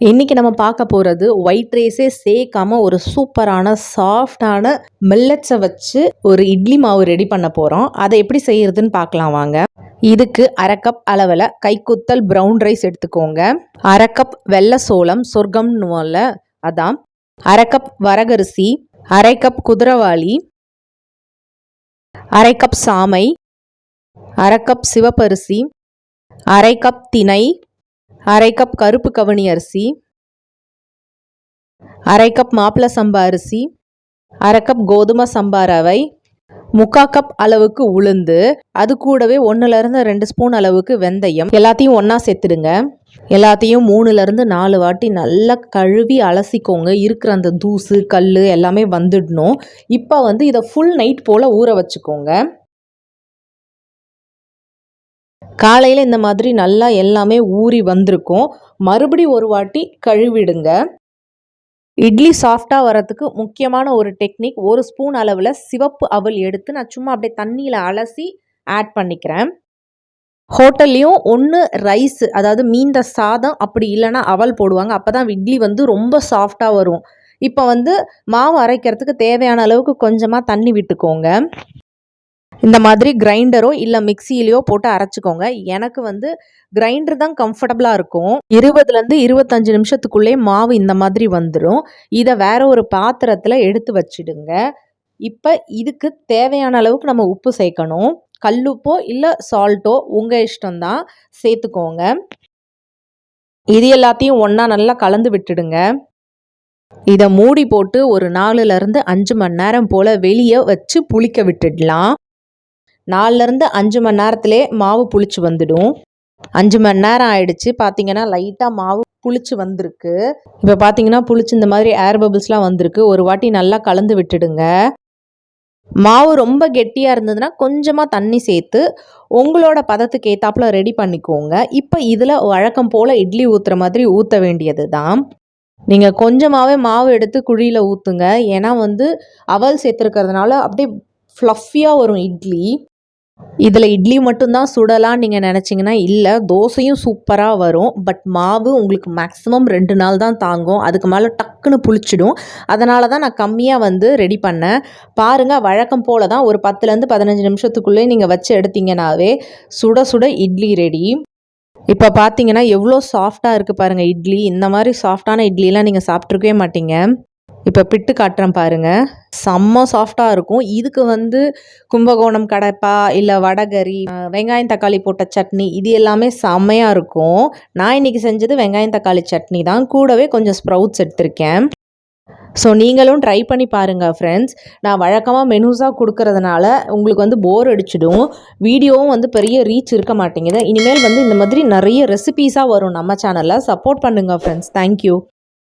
இன்னைக்கு நம்ம பார்க்க போகிறது ஒயிட் ரைஸே சேர்க்காம ஒரு சூப்பரான சாஃப்டான மில்லட்ஸை வச்சு ஒரு இட்லி மாவு ரெடி பண்ண போகிறோம் அதை எப்படி செய்யறதுன்னு பார்க்கலாம் வாங்க. இதுக்கு அரை கப் அளவில் கைக்குத்தல் ப்ரௌன் ரைஸ் எடுத்துக்கோங்க. அரை கப் வெள்ளை சோளம் சொர்க்கம்னுவோம்ல அதான். அரை கப் வரகரிசி அரை கப் குதிரவாளி அரை கப் சாமை அரை கப் சிவப்பரிசி அரை கப் திணை அரை கப் கருப்பு கவனி அரிசி அரை கப் மாப்பிள சம்பா அரிசி அரை கப் கோதுமை சம்பா ரவை முக்கா கப் அளவுக்கு உளுந்து அது கூடவே ஒன்றுலேருந்து ரெண்டு ஸ்பூன் அளவுக்கு வெந்தயம். எல்லாத்தையும் ஒன்றா சேர்த்துடுங்க. எல்லாத்தையும் மூணுலேருந்து நாலு வாட்டி நல்லா கழுவி அலசிக்கோங்க. இருக்கிற அந்த தூசு கல் எல்லாமே வந்துடணும். இப்போ வந்து இதை ஃபுல் நைட் போல் ஊற வச்சுக்கோங்க. காலையில் இந்த மாதிரி நல்லா எல்லாமே ஊறி வந்திருக்கும். மறுபடி ஒரு வாட்டி கழுவிடுங்க. இட்லி சாஃப்டாக வரத்துக்கு முக்கியமான ஒரு டெக்னிக் ஒரு ஸ்பூன் அளவில் சிவப்பு அவல் எடுத்து நான் சும்மா அப்படியே தண்ணியில் அலசி ஆட் பண்ணிக்கிறேன். ஹோட்டல்லையும் ஒன்று ரைஸ் அதாவது மீந்த சாதம் அப்படி இல்லைன்னா அவல் போடுவாங்க. அப்போ தான் இட்லி வந்து ரொம்ப சாஃப்டாக வரும். இப்போ வந்து மாவு அரைக்கிறதுக்கு தேவையான அளவுக்கு கொஞ்சமாக தண்ணி விட்டுக்கோங்க. இந்த மாதிரி கிரைண்டரோ இல்லை மிக்சியிலையோ போட்டு அரைச்சிக்கோங்க. எனக்கு வந்து கிரைண்டர் தான் கம்ஃபர்டபுளாக இருக்கும். இருபதுலேருந்து இருபத்தஞ்சு நிமிஷத்துக்குள்ளே மாவு இந்த மாதிரி வந்துடும் இதை வேற ஒரு பாத்திரத்தில் எடுத்து வச்சிடுங்க. இப்போ இதுக்கு தேவையான அளவுக்கு நம்ம உப்பு சேர்க்கணும். கல்லுப்போ இல்லை சால்ட்டோ உங்கள் இஷ்டம்தான் சேர்த்துக்கோங்க. இது எல்லாத்தையும் ஒன்றா நல்லா கலந்து விட்டுடுங்க. இதை மூடி போட்டு ஒரு நாலுலேருந்து அஞ்சு மணி நேரம் போல் வெளியே வச்சு புளிக்க விட்டுடலாம். நாலுலேருந்து அஞ்சு மணி நேரத்துலேயே மாவு புளிச்சு வந்துடும். அஞ்சு மணி நேரம் ஆயிடுச்சு. பார்த்தீங்கன்னா லைட்டாக மாவு புளிச்சு வந்திருக்கு. இப்போ பார்த்தீங்கன்னா புளிச்சு இந்த மாதிரி ஏர் பபிள்ஸ்லாம் வந்திருக்கு. ஒரு வாட்டி நல்லா கலந்து விட்டுடுங்க. மாவு ரொம்ப கெட்டியாக இருந்ததுன்னா கொஞ்சமாக தண்ணி சேர்த்து உங்களோட பதத்துக்கு ஏற்றாப்புல ரெடி பண்ணிக்கோங்க. இப்போ இதில் வழக்கம் போல் இட்லி ஊற்றுற மாதிரி ஊற்ற வேண்டியது தான் நீங்கள் கொஞ்சமாகவே மாவு எடுத்து குழியில் ஊற்றுங்க ஏன்னா வந்து அவல் சேர்த்துருக்கிறதுனால அப்படியே ஃப்ளஃபியாக வரும் இட்லி. இதில் இட்லி மட்டும்தான் சுடலான்னு நீங்கள் நினச்சிங்கன்னா இல்லை தோசையும் சூப்பராக வரும். பட் மாவு உங்களுக்கு மேக்ஸிமம் ரெண்டு நாள் தான் தாங்கும். அதுக்கு மேலே டக்குன்னு புளிச்சிடும். அதனால தான் நான் கம்மியாக வந்து ரெடி பண்ணேன். பாருங்கள் வழக்கம் போல் தான் ஒரு பத்துலேருந்து பதினஞ்சு நிமிஷத்துக்குள்ளே நீங்கள் வச்சு எடுத்திங்கனாவே சுட சுட இட்லி ரெடி இப்போ பார்த்தீங்கன்னா எவ்வளோ சாஃப்டாக இருக்குது பாருங்கள் இட்லி. இந்த மாதிரி சாஃப்டான இட்லிலாம் நீங்கள் சாப்பிட்ருக்கவே மாட்டீங்க. இப்போ பிட்டு காட்டுறேன் பாருங்கள் செம்ம சாஃப்டாக இருக்கும். இதுக்கு வந்து கும்பகோணம் கடப்பா இல்லை வடகறி வெங்காயம் தக்காளி போட்ட சட்னி இது எல்லாமே செம்மையாக இருக்கும். நான் இன்றைக்கி செஞ்சது வெங்காயம் தக்காளி சட்னி தான். கூடவே கொஞ்சம் ஸ்ப்ரவுட்ஸ் எடுத்திருக்கேன். ஸோ நீங்களும் ட்ரை பண்ணி பாருங்கள் ஃப்ரெண்ட்ஸ் நான் வழக்கமாக மெனுஸாக கொடுக்கறதுனால உங்களுக்கு வந்து போர் அடிச்சிடும். வீடியோவும் வந்து பெரிய ரீச் இருக்க மாட்டேங்குது. இனிமேல் வந்து இந்த மாதிரி நிறைய ரெசிபீஸாக வரும் நம்ம சேனலில் சப்போர்ட் பண்ணுங்கள் ஃப்ரெண்ட்ஸ் தேங்க்யூ